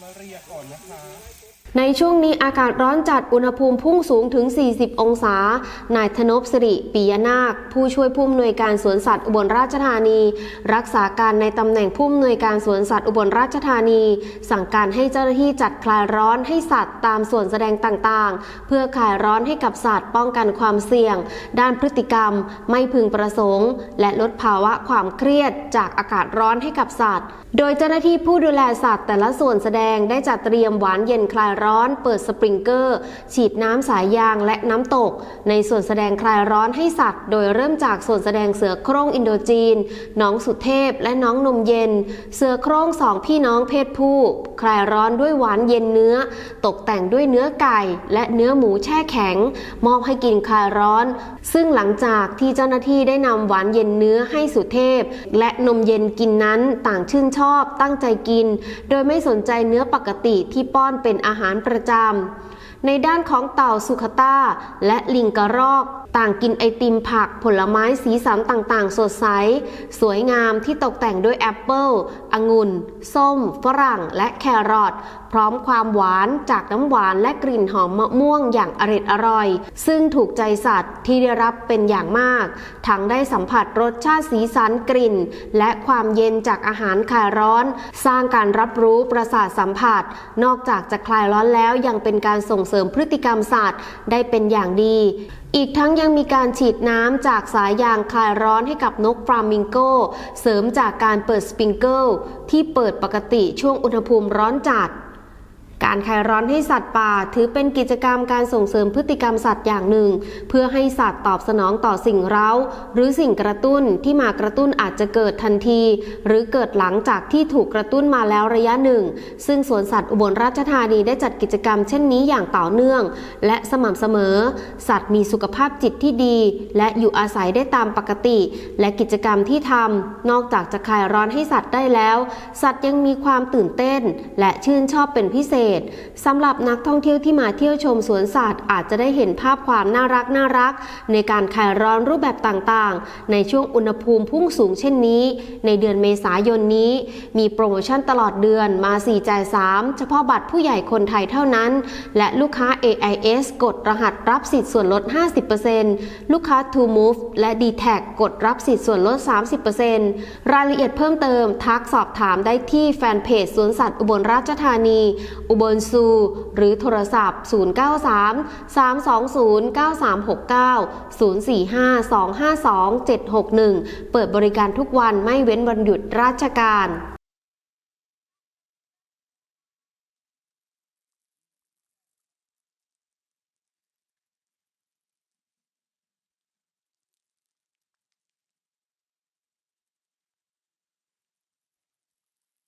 มาเรียก่อนนะคะในช่วงนี้อากาศร้อนจัดอุณหภูมิพุ่งสูงถึง 40 องศา นายธนพสิริปิยนาค ผู้ช่วยผู้อำนวยการสวนสัตว์อุบลราชธานี รักษาการในตำแหน่งผู้อำนวยการสวนสัตว์อุบลราชธานี สั่งการให้เจ้าหน้าที่จัดคลายร้อนให้สัตว์ตามส่วนแสดงต่างๆ เพื่อคลายร้อนให้กับสัตว์ป้องกันความเสี่ยง ด้านพฤติกรรม ไม่พึงประสงค์ และลดภาวะความเครียดจากอากาศร้อนให้กับสัตว์ โดยเจ้าหน้าที่ผู้ดูแลสัตว์แต่ละส่วนแสดงได้จัดเตรียมหวานเย็นคลายร้อน เปิดสปริงเกอร์ ฉีดน้ำสายยางและน้ำตก ในส่วนแสดงคลายร้อนให้สัตว์ โดยเริ่มจากส่วนแสดงเสือโคร่งอินโดจีน น้องสุเทพและน้องนมเย็น เสือโคร่งสองพี่น้องเพศผู้ คลายร้อนด้วยหวานเย็นเนื้อ ตกแต่งด้วยเนื้อไก่ และเนื้อหมูแช่แข็ง มอบให้กินคลายร้อน ซึ่งหลังจากที่เจ้าหน้าที่ได้นำหวานเย็นเนื้อให้สุเทพ และนมเย็นกินนั้นต่างชื่นชอบตั้งใจกิน โดยไม่สนใจเเนื้อปกติที่ป้อนเป็นอาหารประจำ ในด้านของเต่าสุขตาและลิงกระรอก ต่างกินไอติมผักผลไม้สีสันต่างๆ สดใส สวยงามที่ตกแต่งด้วยแอปเปิลองุ่น ส้ม ฝรั่ง และแครอทพร้อมความหวานจากน้ำหวานและกลิ่นหอมมะม่วงอย่างอร็ดอร่อย ซึ่งถูกใจสัตว์ที่ได้รับเป็นอย่างมาก ทั้งได้สัมผัสรสชาติสีสันกลิ่น และความเย็นจากอาหารคลายร้อน สร้างการรับรู้ประสาทสัมผัส นอกจากจะคลายร้อนแล้วยังเป็นการส่งเสริมพฤติกรรมสัตว์ได้เป็นอย่างดี อีกทั้งยังมีการฉีดน้ำจากสายยางคลายร้อนให้กับนกฟลามิงโก เสริมจากการเปิดสปริงเกิลที่เปิดปกติช่วงอุณหภูมิร้อนจัด การคลายร้อนให้สัตว์ป่า ถือเป็นกิจกรรมการส่งเสริมพฤติกรรมสัตว์อย่างหนึ่ง เพื่อให้สัตว์ตอบสนองต่อสิ่งเร้า หรือสิ่งกระตุ้นที่มากระตุ้นอาจจะเกิดทันที หรือเกิดหลังจากที่ถูกกระตุ้นมาแล้วระยะหนึ่ง ซึ่งสวนสัตว์อุบลราชธานีได้จัดกิจกรรมเช่นนี้อย่างต่อเนื่อง และสม่ำเสมอ สัตว์มีสุขภาพจิตที่ดี และอยู่อาศัยได้ตามปกติ และกิจกรรมที่ทำนอกจากจะคลายร้อนให้สัตว์ได้แล้ว สัตว์ยังมีความตื่นเต้น และชื่นชอบเป็นพิเศษสำหรับนักท่องเที่ยวที่มาเที่ยวชมสวนสัตว์ อาจจะได้เห็นภาพความน่ารักน่ารัก ในการคลายร้อนรูปแบบต่างๆ ในช่วงอุณหภูมิพุ่งสูงเช่นนี้ ในเดือนเมษายนนี้ มีโปรโมชั่นตลอดเดือนมา4จ่าย3เฉพาะบัตรผู้ใหญ่คนไทยเท่านั้น และลูกค้า AIS กดรหัสรับสิทธิ์ส่วนลด 50%ลูกค้า To Move และ d t แทกดรับสิทธิ์ส่วนลด 30%รายละเอียดเพิ่มเติมทักสอบถามได้ที่แฟนเพจสวนสัตว์อุบลราชธานี อุบลซู หรือโทรศัพท์ 093 320 9369 045 252 761 เปิดบริการทุกวันไม่เว้นวันหยุดราชการ